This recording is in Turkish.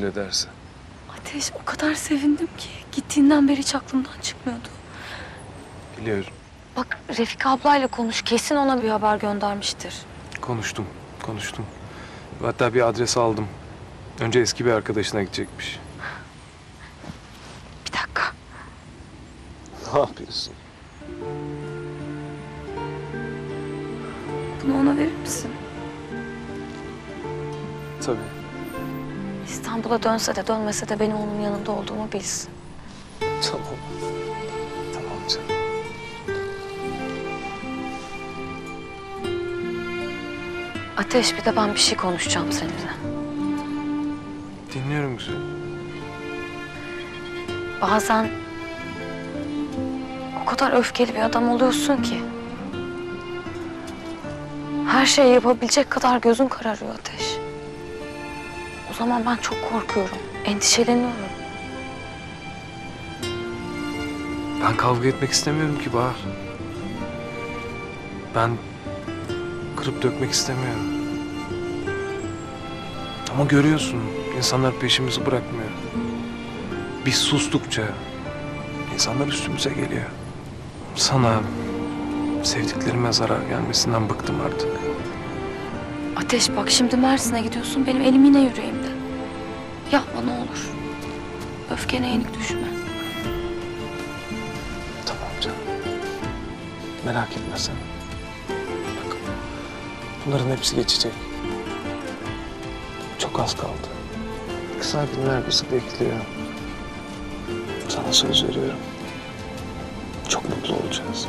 kabul ederse. Ateş o kadar sevindim ki. Gittiğinden beri hiç aklımdan çıkmıyordu. Biliyorum. Bak Refika ablayla konuş. Kesin ona bir haber göndermiştir. Konuştum, konuştum. Hatta bir adres aldım. Önce eski bir arkadaşına gidecekmiş. Bir dakika. Ne yapıyorsun? Bunu ona verir misin? Tabii. İstanbul'a dönse de dönmese de benim onun yanında olduğumu bilsin. Tamam. Tamam canım. Ateş bir de ben bir şey konuşacağım seninle. Dinliyorum güzel. Bazen o kadar öfkeli bir adam oluyorsun ki. Her şeyi yapabilecek kadar gözün kararıyor Ateş. O zaman ben çok korkuyorum, endişeleniyorum. Ben kavga etmek istemiyorum ki Bahar. Ben kırıp dökmek istemiyorum. Ama görüyorsun insanlar peşimizi bırakmıyor. Biz sustukça insanlar üstümüze geliyor. Sana sevdiklerime zarar gelmesinden bıktım artık. Ateş bak şimdi Mersin'e gidiyorsun, benim elim yine yüreğimde. Yapma ne olur. Öfkene yenik düşme. Tamam canım. Merak etme sen. Bak bunların hepsi geçecek. Çok az kaldı. Güzel günler bizi bekliyor. Sana söz veriyorum. Çok mutlu olacağız.